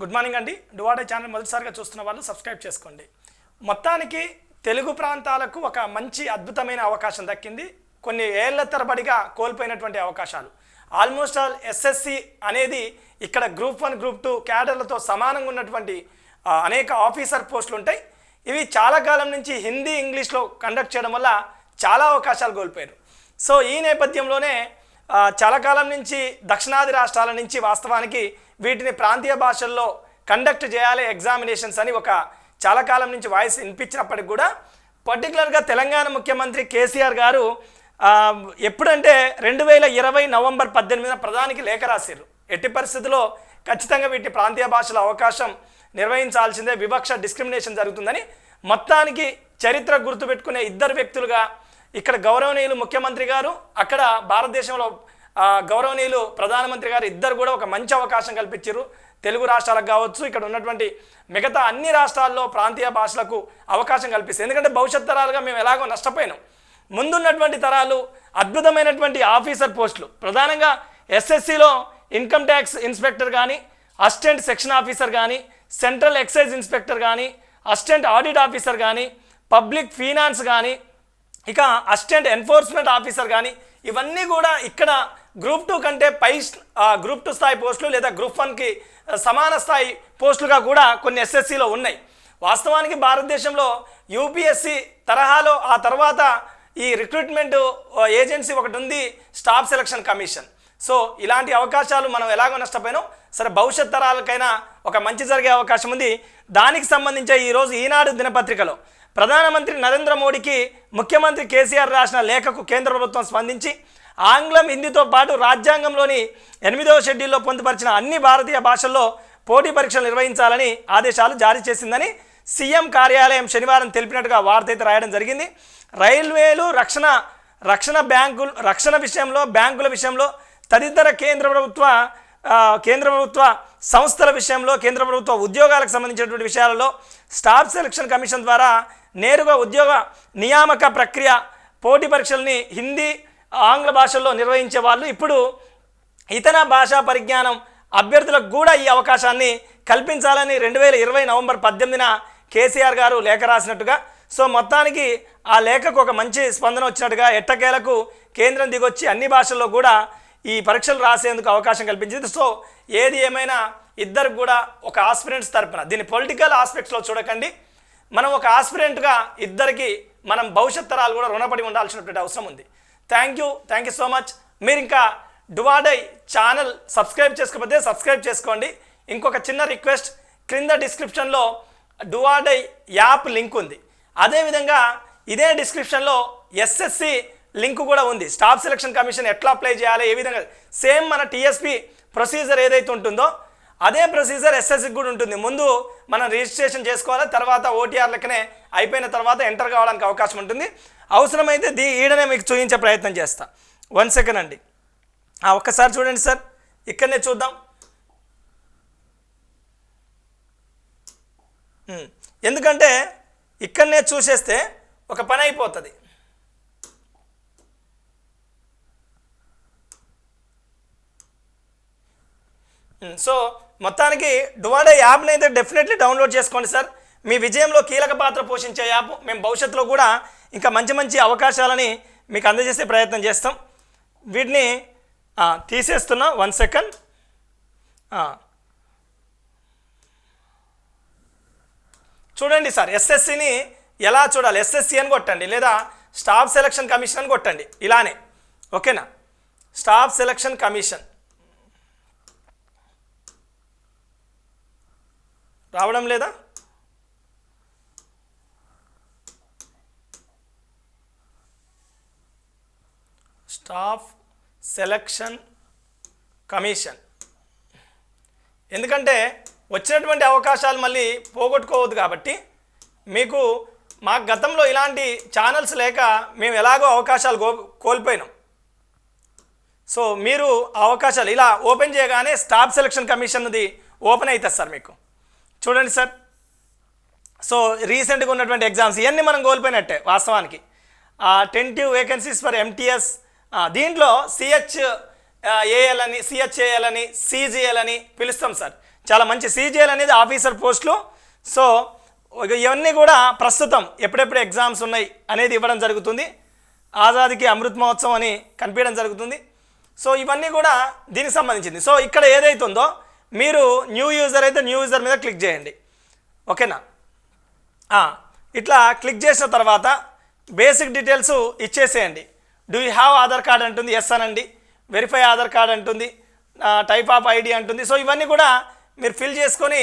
Good morning అండి. డువాడే channel మొదటిసారిగా చూస్తున్న వాళ్ళు సబ్స్క్రైబ్ చేసుకోండి. మొత్తానికి తెలుగు ప్రాంతాలకు ఒక మంచి అద్భుతమైన అవకాశం దక్కింది. కొన్ని ఏళ్ళ తరబడిగా కోల్పోయినటువంటి అవకాశాలు. ఆల్మోస్ట్ ఆల్ ఎస్ఎస్సి అనేది ఇక్కడ గ్రూప్ వన్ గ్రూప్ టూ క్యాడర్లతో సమానంగా ఉన్నటువంటి అనేక ఆఫీసర్ పోస్టులు ఉంటాయి. ఇవి చాలా కాలం నుంచి హిందీ ఇంగ్లీష్లో కండక్ట్ చేయడం వల్ల చాలా అవకాశాలు కోల్పోయారు. సో ఈ నేపథ్యంలోనే చాలా కాలం నుంచి దక్షిణాది రాష్ట్రాల నుంచి వాస్తవానికి వీటిని ప్రాంతీయ భాషల్లో కండక్ట్ చేయాలి ఎగ్జామినేషన్స్ అని ఒక చాలా కాలం నుంచి వాయిస్ వినిపించినప్పటికి కూడా పర్టికులర్గా తెలంగాణ ముఖ్యమంత్రి కేసీఆర్ గారు ఎప్పుడంటే రెండు వేల ఇరవై నవంబర్ పద్దెనిమిదిన ప్రధానికి లేఖ రాశారు ఎట్టి పరిస్థితుల్లో ఖచ్చితంగా వీటి ప్రాంతీయ భాషల అవకాశం నిర్వహించాల్సిందే వివక్ష డిస్క్రిమినేషన్ జరుగుతుందని మొత్తానికి చరిత్ర గుర్తుపెట్టుకునే ఇద్దరు వ్యక్తులుగా ఇక్కడ గౌరవనీయులు ముఖ్యమంత్రి గారు అక్కడ భారతదేశంలో గౌరవనీయులు ప్రధానమంత్రి గారు ఇద్దరు కూడా ఒక మంచి అవకాశం కల్పించారు. తెలుగు రాష్ట్రాలకు కావచ్చు ఇక్కడ ఉన్నటువంటి మిగతా అన్ని రాష్ట్రాల్లో ప్రాంతీయ భాషలకు అవకాశం కల్పిస్తుంది ఎందుకంటే భవిష్యత్ తరాలుగా మేము ఎలాగో నష్టపోయినాం. ముందున్నటువంటి తరాలు అద్భుతమైనటువంటి ఆఫీసర్ పోస్టులు. ప్రధానంగా ఎస్ఎస్సిలో ఇన్కమ్ ట్యాక్స్ ఇన్స్పెక్టర్ కానీ అసిస్టెంట్ సెక్షన్ ఆఫీసర్ కానీ సెంట్రల్ ఎక్సైజ్ ఇన్స్పెక్టర్ కానీ అసిస్టెంట్ ఆడిట్ ఆఫీసర్ కానీ పబ్లిక్ ఫినాన్స్ కానీ ఇక అసిస్టెంట్ ఎన్ఫోర్స్మెంట్ ఆఫీసర్ కానీ ఇవన్నీ కూడా ఇక్కడ గ్రూప్ టూ కంటే పై గ్రూప్ టూ స్థాయి పోస్టులు లేదా గ్రూప్ వన్కి సమాన స్థాయి పోస్టులుగా కూడా కొన్ని ఎస్ఎస్సిలో ఉన్నాయి. వాస్తవానికి భారతదేశంలో యూపీఎస్సి తరహాలో ఆ తర్వాత ఈ రిక్రూట్మెంట్ ఏజెన్సీ ఒకటి ఉంది స్టాఫ్ సెలక్షన్ కమిషన్ సో ఇలాంటి అవకాశాలు మనం ఎలాగో నష్టపోయినాం. సరే భవిష్యత్ తరాలకైనా ఒక మంచి జరిగే అవకాశం ఉంది. దానికి సంబంధించి ఈరోజు ఈనాడు దినపత్రికలో ప్రధానమంత్రి నరేంద్ర మోడీకి ముఖ్యమంత్రి కేసీఆర్ రాసిన లేఖకు కేంద్ర ప్రభుత్వం స్పందించి ఆంగ్లం హిందీతో పాటు రాజ్యాంగంలోని ఎనిమిదవ షెడ్యూల్లో పొందుపరిచిన అన్ని భారతీయ భాషల్లో పోటీ పరీక్షలు నిర్వహించాలని ఆదేశాలు జారీ చేసిందని సీఎం కార్యాలయం శనివారం తెలిపినట్టుగా వార్త అయితే రాయడం జరిగింది. రైల్వేలు రక్షణ రక్షణ బ్యాంకులు రక్షణ విషయంలో బ్యాంకుల విషయంలో తదితర కేంద్ర ప్రభుత్వ కేంద్ర ప్రభుత్వ సంస్థల విషయంలో కేంద్ర ప్రభుత్వ ఉద్యోగాలకు సంబంధించినటువంటి విషయాలలో స్టాఫ్ సెలక్షన్ కమిషన్ ద్వారా నేరుగా ఉద్యోగ నియామక ప్రక్రియ పోటీ పరీక్షల్ని హిందీ ఆంగ్ల భాషల్లో నిర్వహించే వాళ్ళు ఇప్పుడు ఇతర భాషా పరిజ్ఞానం అభ్యర్థులకు కూడా ఈ అవకాశాన్ని కల్పించాలని రెండు వేల ఇరవై నవంబర్ పద్దెనిమిదిన కేసీఆర్ గారు లేఖ రాసినట్టుగా సో మొత్తానికి ఆ లేఖకు ఒక మంచి స్పందన వచ్చినట్టుగా ఎట్టకేలకు కేంద్రం దిగొచ్చి అన్ని భాషల్లో కూడా ఈ పరీక్షలు రాసేందుకు అవకాశం కల్పించింది. సో ఏది ఏమైనా ఇద్దరు కూడా ఒక ఆస్పిరెంట్స్ తరపున దీన్ని పొలిటికల్ ఆస్పెక్ట్స్లో చూడకండి. మనం ఒక ఆస్పిరెంట్గా ఇద్దరికి మనం భవిష్యత్ తరాలు కూడా రుణపడి ఉండాల్సినటువంటి అవసరం ఉంది. Thank you thank you so much మీరు ఇంకా డువాడై ఛానల్ సబ్స్క్రైబ్ చేసుకోకపోతే సబ్స్క్రైబ్ చేసుకోండి. ఇంకొక చిన్న రిక్వెస్ట్ క్రింద డిస్క్రిప్షన్లో డువాడై యాప్ లింక్ ఉంది. అదేవిధంగా ఇదే డిస్క్రిప్షన్లో ఎస్ఎస్సి లింక్ కూడా ఉంది. స్టాఫ్ సెలక్షన్ కమిషన్ ఎట్లా అప్లై చేయాలి ఏ విధంగా? సేమ్ మన టీఎస్పి ప్రొసీజర్ ఏదైతే ఉంటుందో అదే ప్రొసీజర్ ఎస్ఎస్సికి కూడా ఉంటుంది. ముందు మనం రిజిస్ట్రేషన్ చేసుకోవాలి తర్వాత ఓటీఆర్ లెక్కనే అయిపోయిన తర్వాత ఎంటర్ కావడానికి అవకాశం ఉంటుంది. అవసరమైతే దీ ఈడనే మీకు చూపించే ప్రయత్నం చేస్తా. వన్ సెకండ్ అండి. ఒక్కసారి చూడండి సార్. ఇక్కడనే చూద్దాం. ఎందుకంటే ఇక్కడనే చూసేస్తే ఒక పని అయిపోతుంది. సో మొత్తానికి డువాడే యాప్ని అయితే డెఫినెట్లీ డౌన్లోడ్ చేసుకోండి సార్. మీ విజయంలో కీలక పాత్ర పోషించే యాప్ మేము భవిష్యత్తులో కూడా ఇంకా మంచి మంచి అవకాశాలని మీకు అందజేసే ప్రయత్నం చేస్తాం. వీటిని తీసేస్తున్నా వన్ సెకండ్. చూడండి సార్ ఎస్ఎస్సిని ఎలా చూడాలి? ఎస్ఎస్సి అని కొట్టండి లేదా స్టాఫ్ సెలక్షన్ కమిషన్ అని కొట్టండి ఇలానే. ఓకేనా? Staff selection commission. రావడం లేదా? స్టాఫ్ సెలక్షన్ కమిషన్ ఎందుకంటే వచ్చినటువంటి అవకాశాలు మళ్ళీ పోగొట్టుకోవద్దు కాబట్టి మీకు మా గతంలో ఇలాంటి ఛానల్స్ లేక మేము ఎలాగో అవకాశాలు కో కోల్పోయినాం. సో మీరు ఆ అవకాశాలు ఇలా ఓపెన్ చేయగానే స్టాఫ్ సెలక్షన్ కమిషన్ది ఓపెన్ అవుతుంది సార్ మీకు. చూడండి సార్. సో రీసెంట్గా ఉన్నటువంటి ఎగ్జామ్స్ ఇవన్నీ మనం కోల్పోయినట్టే వాస్తవానికి. టెంటివ్ వేకెన్సీస్ ఫర్ ఎంటీఎస్ దీంట్లో సిహెచ్ ఏఎల్ అని సిహెచ్ఏఎల్ అని సిజిఎల్ అని పిలుస్తాం సార్. చాలా మంచి సీజీఎల్ అనేది ఆఫీసర్ పోస్టులు సో ఇవన్నీ కూడా ప్రస్తుతం ఎప్పుడెప్పుడు ఎగ్జామ్స్ ఉన్నాయి అనేది ఇవ్వడం జరుగుతుంది. ఆజాదీకి అమృత్ మహోత్సవం అని కనిపించడం జరుగుతుంది. సో ఇవన్నీ కూడా దీనికి సంబంధించింది. సో ఇక్కడ ఏదైతుందో ఉందో మీరు న్యూ యూజర్ అయితే న్యూ యూజర్ మీద క్లిక్ చేయండి. ఓకేనా ఇట్లా క్లిక్ చేసిన తర్వాత బేసిక్ డీటెయిల్స్ ఇచ్చేసేయండి. Do you have Aadhaar card అంటుంది? ఎస్ అనండి. వెరిఫై ఆధార్ కార్డ్ అంటుంది. టైప్ ఆఫ్ ఐడి అంటుంది. సో ఇవన్నీ కూడా మీరు ఫిల్ చేసుకొని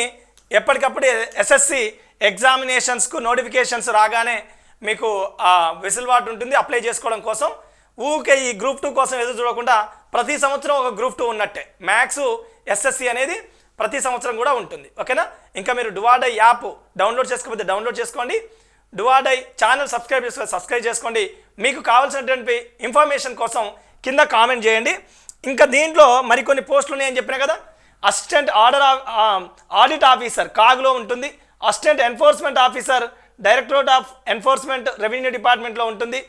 ఎప్పటికప్పుడు ఎస్ఎస్సి ఎగ్జామినేషన్స్కు నోటిఫికేషన్స్ రాగానే మీకు వెసులుబాటు ఉంటుంది. అప్లై చేసుకోవడం కోసం ఊకే ఈ గ్రూప్ టూ కోసం ఎదురు చూడకుండా ప్రతి సంవత్సరం ఒక గ్రూప్ టూ ఉన్నట్టే. మ్యాథ్స్ ఎస్ఎస్సి అనేది ప్రతి సంవత్సరం కూడా ఉంటుంది. ఓకేనా? ఇంకా మీరు డువాడై యాప్ డౌన్లోడ్ చేసుకోకపోతే డౌన్లోడ్ చేసుకోండి. డువాడై ఛానల్ సబ్స్క్రైబ్ చేసుకో సబ్స్క్రైబ్ చేసుకోండి. మీకు కావాల్సినటువంటి ఇన్ఫర్మేషన్ కోసం కింద కామెంట్ చేయండి. ఇంకా దీంట్లో మరికొన్ని పోస్టులు ఉన్నాయని చెప్పినా కదా? అసిస్టెంట్ ఆర్డర్ ఆడిట్ ఆఫీసర్ కాగ్లో ఉంటుంది. Assistant enforcement officer directorate of enforcement revenue డిపార్ట్మెంట్లో ఉంటుంది.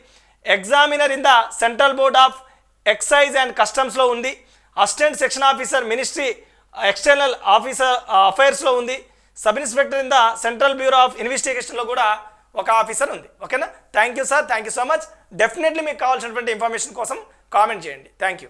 Examiner in the central board of excise and కస్టమ్స్లో ఉంది. Assistant section officer ministry external officer అఫైర్స్లో ఉంది. Sub inspector in the central bureau of ఇన్వెస్టిగేషన్లో కూడా ఒక officer ఉంది. ఓకేనా? Thank you sir. Thank you so much. Definitely మీకు కావాల్సినటువంటి ఇన్ఫర్మేషన్ కోసం కామెంట్ చేయండి. Thank you.